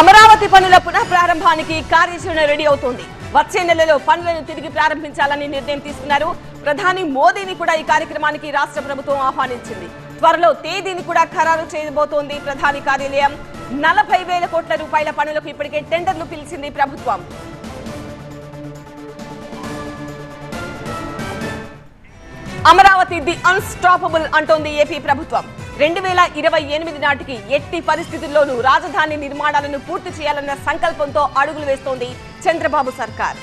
అమరావతి పనుల పునః ప్రారంభానికి కార్యాచరణ రెడీ అవుతోంది. వచ్చే నెలలో పనులను తిరిగి ప్రారంభించాలని నిర్ణయం తీసుకున్నారు. ప్రధాని మోదీని కూడా ఈ కార్యక్రమానికి రాష్ట్ర ప్రభుత్వం ఆహ్వానించింది. త్వరలో తేదీని కూడా ఖరారు చేయబోతోంది ప్రధాని కార్యాలయం. నలభై వేల కోట్ల రూపాయల పనులకు ఇప్పటికే టెండర్లు పిలిచింది ప్రభుత్వం. అమరావతి ది అన్స్టాపబుల్ అంటోంది ఏపీ ప్రభుత్వం. రెండు వేల ఇరవై ఎనిమిది నాటికి ఎట్టి పరిస్థితుల్లోనూ రాజధాని నిర్మాణాలను పూర్తి చేయాలన్న సంకల్పంతో అడుగులు వేస్తోంది చంద్రబాబు సర్కార్.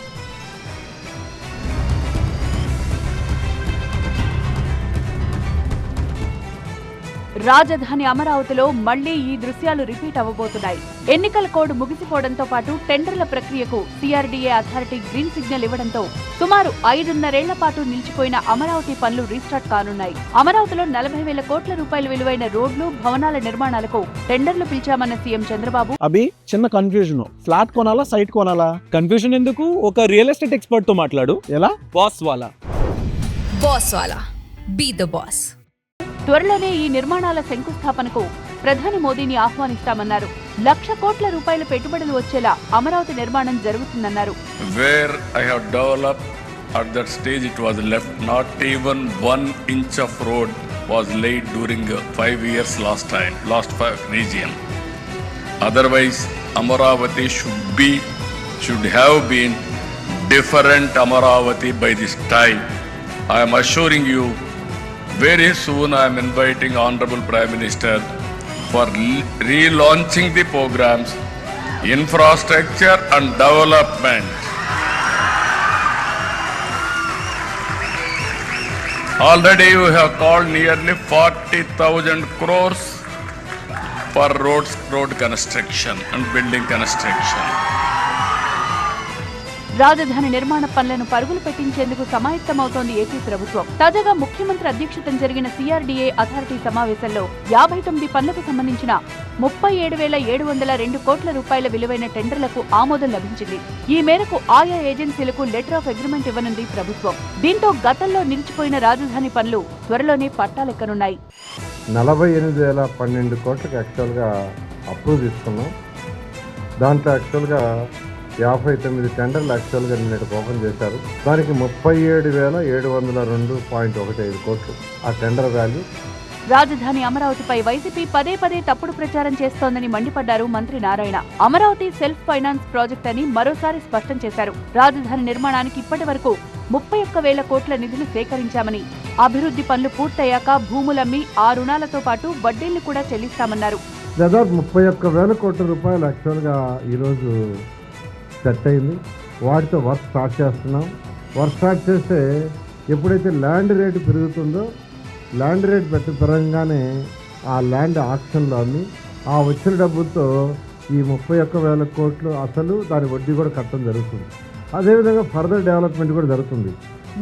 రాజధాని అమరావతిలో మళ్ళీ ఈ దృశ్యాలు రిపీట్ అవ్వబోతున్నాయి. ఎన్నికల కోడ్ ముగిసిపోవడంతో పాటు టెండర్ల ప్రక్రియకు సిఆర్డీఏ అథారిటీ గ్రీన్ సిగ్నల్ ఇవ్వడంతో సుమారు ఐదున్నరేళ్ళ పాటు నిలిచిపోయిన అమరావతి పనులు రీస్టార్ట్ కానున్నాయి. అమరావతిలో నలభై వేల కోట్ల రూపాయల విలువైన రోడ్లు భవనాల నిర్మాణాలకు టెండర్లు పిలిచామన్న సీఎం చంద్రబాబు. అభి చిన్న కన్ఫ్యూజన్ ఫ్లాట్ కొనాలా సైట్ కొనాలా? కన్ఫ్యూజన్ ఎందుకు? ఒక రియల్ ఎస్టేట్ ఎక్స్పర్ట్తో మాట్లాడు. ఎలా? బాస్ వాలా. బాస్ వాలా. బీ ద బాస్ త్వరలోనే ఈ నిర్మాణాల శంకుస్థాపనకు ప్రధాని మోదీని ఆహ్వానిస్తామన్నారు లక్ష కోట్ల రూపాయల పెట్టుబడులు వచ్చేలా అమరావతి నిర్మాణం జరుగుతుందన్నారు where I have developed at that stage it was left not even one inch of road was laid during uh, five years last time last five region otherwise Amaravati should be should have been different Amaravati by this time I am assuring you very soon I am inviting Honorable Prime Minister for relaunching the programs infrastructure and development Already you have called nearly 40,000 crores for roads, road construction and building construction. రాజధాని నిర్మాణ పనులను పరుగులు పెట్టించేందుకు సమాయత్తమవుతోంది AP ప్రభుత్వం. తాజాగా ముఖ్యమంత్రి అధ్యక్షతన జరిగిన CRDA authority సమావేశంలో యాభై తొమ్మిది పనులకు సంబంధించిన ముప్పై ఏడు వేల ఏడు వందల రెండు కోట్ల రూపాయల విలువైన టెండర్లకు ఆమోదం లభించింది. ఈ మేరకు ఆయా ఏజెన్సీలకు లెటర్ ఆఫ్ అగ్రిమెంట్ ఇవ్వనుంది ప్రభుత్వం. దీంతో గతంలో నిలిచిపోయిన రాజధాని పనులు త్వరలోనే పట్టాలెక్కనున్నాయి. నలభై ఎనిమిది వేల పన్నెండు కోట్లకు యాక్చువల్గా అప్రూవ్ తీసుకున్నాం. దాంట్లో యాక్చువల్గా యాభై తొమ్మిది టెండర్లు యాక్చువల్గా నిన్నటి ఓపెన్ చేశారు. దానికి ముప్పై ఏడు వేల ఏడు వందల రెండు పాయింట్ ఒకటి ఐదు కోట్లు ఆ టెండర్ వాల్యూ రాజధాని అమరావతిపై వైసీపీ పదే పదే తప్పుడు ప్రచారం చేస్తోందని మండిపడ్డారు మంత్రి Narayana. Amaravati self finance project అని మరోసారి స్పష్టం చేశారు. రాజధాని నిర్మాణానికి ఇప్పటి వరకు ముప్పై ఒక్క వేల కోట్ల నిధులు సేకరించామని అభివృద్ధి పనులు పూర్తయ్యాక భూములమ్మి ఆ రుణాలతో పాటు వడ్డీల్ని కూడా చెల్లిస్తామన్నారు. దాదాపు ముప్పై ఒక్క వేల కోట్ల రూపాయలు యాక్చువల్గా ఈరోజు సెట్ అయింది. వాటితో వర్క్ స్టార్ట్ చేస్తున్నాం. వర్క్ స్టార్ట్ చేస్తే ఎప్పుడైతే ల్యాండ్ రేటు పెరుగుతుందో ల్యాండ్ రేట్ పెట్టి పరంగానే ఆ ల్యాండ్ ఆక్షన్లో అమ్మి ఆ వచ్చిన డబ్బులతో ఈ ముప్పై ఒక్క వేల కోట్లు అసలు దాని వడ్డీ కూడా కట్టడం జరుగుతుంది. అదేవిధంగా ఫర్దర్ డెవలప్మెంట్ కూడా జరుగుతుంది.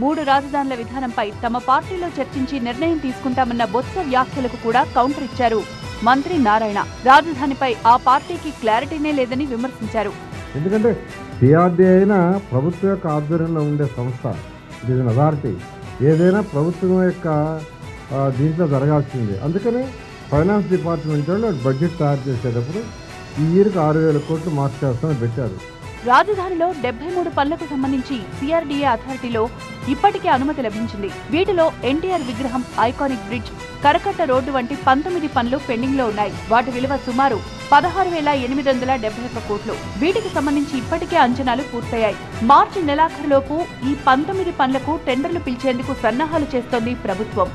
మూడు రాజధానుల విధానంపై తమ పార్టీలో చర్చించి నిర్ణయం తీసుకుంటామన్న బొత్స వ్యాఖ్యలకు కూడా కౌంటర్ ఇచ్చారు. మంత్రి నారాయణ రాజధానిపై ఆ పార్టీకి క్లారిటీనే లేదని విమర్శించారు. ఎందుకంటే సిఆర్డీ అయినా ప్రభుత్వం యొక్క ఆధ్వర్యంలో ఉండే సంస్థ ఇట్ ఇస్ అథారిటీ ఏదైనా ప్రభుత్వం యొక్క దీంట్లో జరగాల్సింది. అందుకనే ఫైనాన్స్ డిపార్ట్మెంట్ వాళ్ళు బడ్జెట్ తయారు చేసేటప్పుడు ఈ ఇయర్కి ఆరు వేల కోట్లు మార్చేస్తామని పెట్టారు. రాజధానిలో డెబ్బై మూడు పనులకు సంబంధించి సిఆర్డీఏ అథారిటీలో ఇప్పటికే అనుమతి లభించింది. వీటిలో ఎన్టీఆర్ విగ్రహం ఐకానిక్ బ్రిడ్జ్ కరకట్ట రోడ్డు వంటి పంతొమ్మిది పనులు పెండింగ్లో ఉన్నాయి. వాటి విలువ సుమారు పదహారు వేల ఎనిమిది వందల డెబ్బై ఒక్క కోట్లు. వీటికి సంబంధించి ఇప్పటికే అంచనాలు పూర్తయ్యాయి. మార్చి నెలాఖరులోపు ఈ పంతొమ్మిది పనులకు టెండర్లు పిలిచేందుకు సన్నాహాలు చేస్తోంది ప్రభుత్వం.